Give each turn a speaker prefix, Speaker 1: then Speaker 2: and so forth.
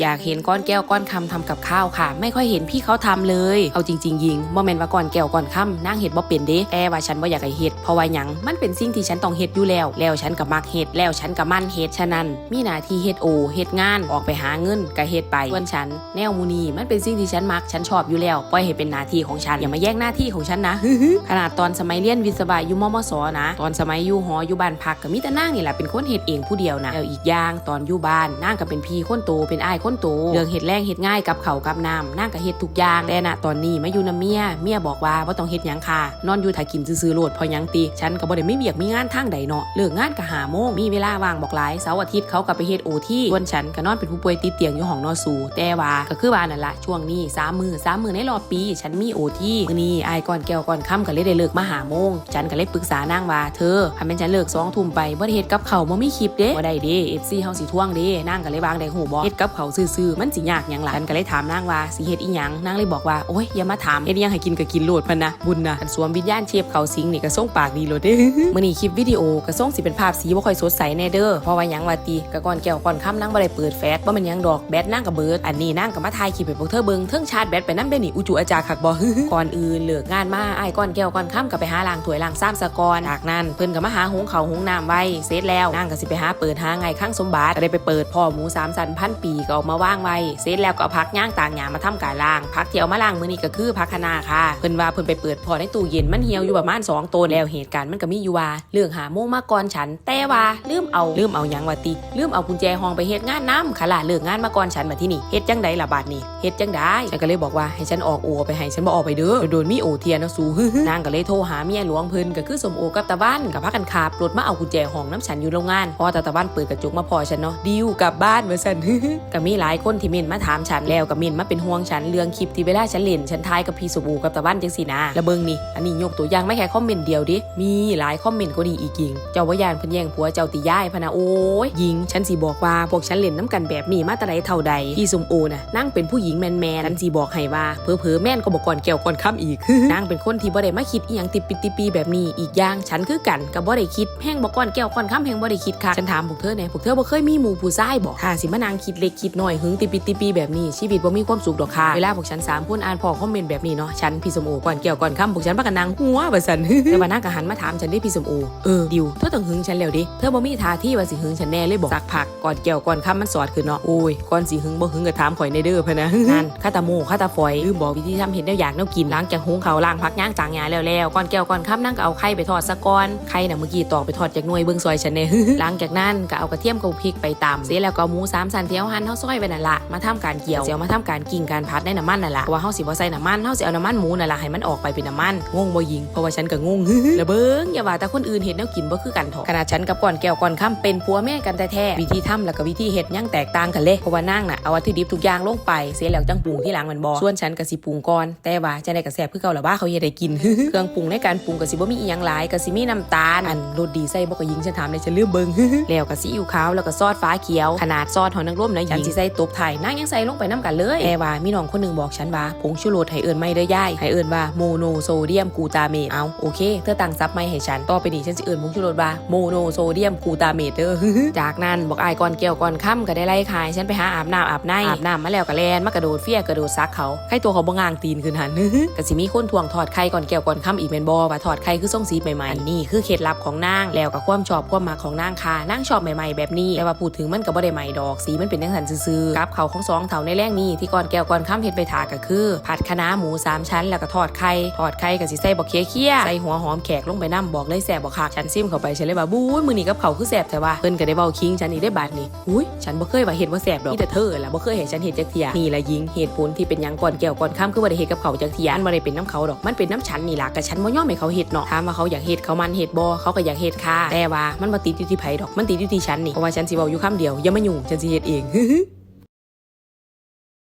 Speaker 1: อยากเห็นก้อนแก้วก้อนคำทำกับข้าวค่ะ ไม่ค่อยเห็นพี่เขาทำเลย เอาจริง ๆ ยิงบ่แมนว่าก้อนแก้วก้อนคำนางเห็ดบ่เป็นเด้แต่ว่าฉันบ่อยากให้เห็ดเพราะว่าหยังมันเป็นสิ่งที่ฉันต้องเฮ็ดอยู่แล้ว แล้วฉันก็มักเฮ็ดแล้วฉันก็มั่นเฮ็ดฉะนั้น มีหน้าที่เฮ็ดโอเฮ็ดงานออกไปหาเงินก็เฮ็ดไปส่วนฉัน แนวมูนีมันเป็นสิ่งที่ฉันมักฉันชอบอยู่แล้วปล่อยให้เป็นหน้าที่ของฉันอย่ามาแย่งหน้าที่ของฉันนะขนาดตอนสมัยเรียนวิศวะอยู่มมสนะ ตอนสมัยอยู่หออยู่บ้านพักก็มีแต่นางนี่แหละเป็นคนเฮ็ดเองผู้เดียวนะแล้วอีกอย่างตอนอยู่บ้านนางก็เป็นพี่คนโตเป็นอ้ายคนโตเรื่องเฮ็ดแรงเฮ็ดง่ายกับเขากับน้ำนางก็เฮ็ดทุกอย่างแต่ณตอนนี้มาอยู่นำเมียเมียบอกว่าบ่าต้องเฮ็ดหยังค่ะ นอนอยู่ถ่ายกินซื่อๆโลดพอยังติฉันก็บ่ได้ไม่เบียกมีงานทางใดเนาะเลิกงานก็หาโมงมีเวลาว่างบอกหลายเสาร์อาทิตย์เขาก็ไปเฮ็ดโอที่ส่วนฉันก็นอนเป็นผู้ป่วยติดเตียงอยู่ห้องนอสูแต่ว่าก็คือว่านั่นละช่วงนี้สามมือสามมือในรอบปี ฉันมีโอที่มื้อนี้อายก่อนแก้วก่อนค่ำก็เลยได้เลิกมาหาโมงฉันก็เลยปรึกษานางว่าเธอถ้าเป็นฉันเลิกสองทุ่มไปบ่ได้เฮ็ดกับเขาบ่มีคลิปเด้บ่ได้เด้ FC เฮาสิท่วงเด้นางก็เลยวางได้หูบ่เฮ็ดกับเขาวซื่อๆมันสิยากหยังหล่ะฉันก็เลยถามนางว่าสิเฮ็ดอีหยังนางเลยบอกว่าโอ้ยอย่ามาถามเฮ็ดอีหยังให้กินก็กินโลดพันนะบุญนะอันสวมวิญญาณเชฟเขาสิงนี่ก็ส่งปากดีโลดเด้มื้อนี้คลิปวิดีโอก็ส่งสิเป็นภาพสีบ่ค่อยสดใสแน่เด้อเพราะว่าหยังว่าติก็ก่อนแก้วก่อนค่ำนางบ่ได้เปิดแฟลชบ่ม่นหยังดอกแบตนางก็เบิดอันนี้นางก็มาถ่ายคลิปให้พวกเธอเบิ่งเทิงชาร์จแบตไปนำได้นี่อุจุอาจารย์คักบ่ก่อนอื่นเลิกงานมาอ้ายก่อนแก้วก่อนค่ำก็ไปหาล้างถ้วยล้างซ้ำสะกอนจากนั้นเพิ่นก็มาหาหุงข้าวหุงน้ำไว้เสร็จแล้วนางก็สิไปหาเปิดหาไงข้างสมบัติก็ได้ไปเปิดพ่อหมูสามสันพันปีก็เออกมาวางไว้เสร็จแล้วก็เอาพักย่างต่างหยามาทำการล้างพักที่เอามาล้างมือนี้ก็คือพักคะนาค่ะเพิ่นว่าเพิ่นไปเปิดพอในตู้เย็นมันเหี่ยวอยู่ประมาณ2ตัวแล้วเหตุการณ์มันก็มีอยู่ว่าเรื่องหาโมงมาก่อนฉัน แต่ว่าลืมเอาลืมเอาหยังว่าติลืมเอากุญแจห้องไปเฮ็ดงานน้ำค่ะล่ะเลิกงานมาก่อนฉันมาที่นี่เฮ็ดจังไดล่ะบาดนี้เฮ็ดจังไดฉันก็เลยบอกว่าให้ฉันออกโอไปให้ฉันบ่ออกไปเด้อโดนมีโอเทียนะสูนางก็เลยโทรหาเมียหลวงเพิ่นก็คือสมโอกับตาบ้านกับพักกันขาบรถมาเอากุญแจห้องน้ำฉันอยู่โรงงานพอตาตาบ้านเปิดกระจกมาพอฉันเนาะดิวกลับบ้านมาสั่นก็มีหลายคนที่เม่นมาถามฉันแล้วก็เม่นมาเป็นห่วงฉันเรื่องคลิปที่เวลาฉันเล่นฉันทายกับพี่สมโอกับตาบ้านจังสีนะแล้วเบิงนี่อันนี้ยกตัวอย่างไม่แค่คอมเมนต์เดียวดิมีหลายคอมเมนต์ก็ดีอีกยิง เจ้าว่ายานเพิ่นแย่งผัวเจ้าติย่ายพนะโอ้ยยิง ฉันสิบอกว่าพวกฉันเล่นน้ำกันแบบนี้มาต่ใดเท่าใดพี่สมโอน่ะนั่งเป็นผู้หญิงแมนแมนฉันสิบอกให้ว่าเพอเพอแม่นก็บอกก่อนแก้วก่อนค่ำอีกนางเป็นคนที่บ่ได้มาคิดอีหยังติดปิดติปีแบบนี้อีกอย่างฉันคือกันกับบ่ได้คิดแห้งบอกก่อนแก้วก่อนค่ำแห้งบ่ได้คิดค่ะฉันถามพวกเธอเนี่ยพวกเธอบ่เคยมีหมู่ผู้ชายบอกถ้าสิมานางคิดเล็กคิดน้อยหึงติปิติปีแบบนี้ชีวิตบ่มีความสุขดอกค่ะเวลาพวกฉันสามคนอ่านพอคอมเมนต์แบบนี้เนาะฉันพี่สมโอก่อนแก้วก่อนคำพวกฉันพากกันนางหัวว่าซั่นแต่ว่านางก็หันมาถามฉันได้พี่สมโอเออดิวเธอต้องหึงฉันแล้วดิเธอบ่มีท่าที่ว่าสิหึงฉันแน่เลยบอกสักพักก่อนแก้วก่อนคำมันสอดขึ้นเนาะโอ้ยก่อนสิหึงบ่หึงก็ถามข่อยในเด้อพะนะนั่นข้าตาโมข้าตาฝอยลืมบอกวิธีทำเห็ดแนวอยากแนวกินล้างจากหุงเขาล้างพักย่างต่างยาแล้วแล้วก่อนแก้วก่อนค่ำนั่งก็เอาไข่ไปทอดซะก่อนไข่น่ะเมื่อกี้ตอกไปทอดจากหน่วยเบิ่งซอยฉันแน่หลังจากนั้นก็เอากระเทียมกับพริกไปตำเสร็จแล้วก็หมูสามสันเที่เฮาหั่นเฮาซอยไว้นั่นละมาทำการเกี่ยวเสียวมาทำการกิ่งการพัดในน้ำมันนั่นละเพราะว่าเฮาสิบ่ใส่น้ำมันเฮาสิเอาน้ำมันหมูนั่นละให้มันออกไปเป็นน้ำมันงงบ่ยิงเพราะว่าฉันก็งงแล้วเบิงอย่าว่าแต่คนอื่นเห็ดแนวกินบ่คือกันถอะขนาดฉันกับก่อนแก้วก่อนค่ำเป็นผัวแม่กันแท้ๆวิธีทำแล้วก็วิธีเฮ็ดยังแตกต่างกันเลยเพราะว่านางน่ะเอาวัตถุดิบทุกอย่างลงไปเสร็จแล้วจังปรุงที่หลังมันบ่ส่วนฉันก็สิปรุงก่อนแต่ว่าจะได้กระแสบคือเก่าละว่าเขาเฮ็ดให้กินเครื่องปรุงในการปรุงก็สิบ่มีอีหยังหลายก็สิมีน้ำตาลอันรสดีใส่บ่ก็ยิงฉันถามเลยฉันลืมเบิ่งแล้วก็ซีอิ๊วขาวแล้วก็ซอสฟ้าเขียวขนาดซอสหอยนางรมนะฉันสิส่ตบไทยนางยังใส่ลงไปน้ำกันเลยแต่ว่ามีน้องคนหนึ่งบอกฉันว่าผงชูรสให้เอิ้นไม่เด้อยายให้เอิ้นว่าโมโนโซเดียมกูตาเมตเอาโอเคเธอตั้งซับไม่ให้ฉันต่อไปนี้ฉันสิเอิ้นผงชูรสว่าโมโนโซเดียมกูตาเมตเด้อจากนั้นบอกไอายก่อนเกี่ยวก่อนค่ำก็ได้ไล่ขาย ฉันไปหาอาบน้ำอาบในอาบน้ำมาแล้วก็แลนมากระโดดเฟี้ยกระโดดซักเขาให้ตัวเขาบ่งางตีนขึ้นหันก็สิมีคนทวงถอดไข่ก่อนแก้วก่อนค่ำอีกแมนบอว่าถอดไข่คือส่งสีใหม่ๆอันนี่คือเคล็ดลับของนางแล้วกับความชอบความมักของนางค่ะนางชอบใหม่ๆแบบนี้แต่ว่าพูดถึงมันก็บ่ได้ใหม่ดอกสีมันเป็นจังสันซื่อๆกับเขาของสองเถาในแรงนี้ที่ก่อนแก้วก่อนค่ำเฮ็ดไปถาก็คือ ผัดคะน้าหมูสามชั้นแล้วก็ทอดไข่ทอดไข่ก็สิใส่บักเคี้ยเคี้ยใส่หัวหอมแขกลงไปน้ำบอกเลยแซ่บบ่คักฉันซิมเข้าไปฉันเลยว่าบู๊มือนี้กับเขาคือแซ่บแต่ว่าเพิ่นก็ได้เว้าคิงฉันอีกได้บาดนี้อุ้ยฉันบ่เคยว่าเฮ็ดว่าแซ่บดอกมีแต่เธอแหละบ่เคยเห็นฉันเฮ็ดจักเทียนี่ละยิงเหตุผลที่เป็นยังก่อนแก้วก่อนค่ำคือบ่าได้เฮ็ดกับเขาจักเทียอันบ่ได้เป็นน้ำเขาดอกมันเป็นน้ำฉันนี่ล่ะก็ฉันบ่ยอมให้เขาเฮ็ดเนาะถามว่าเขาอยากเฮ็ดเขามันเฮ็ดบ่เขาก็อยากเฮ็ดค่ะแต่ว่ามันบ่ติดอยู่ที่ไผดอกมันติดอยู่ที่ฉันนี่เพราะว่าฉันสิเว้าอยู่คำเดียวอย่ามายุ่งฉันสิเฮ็ดเอง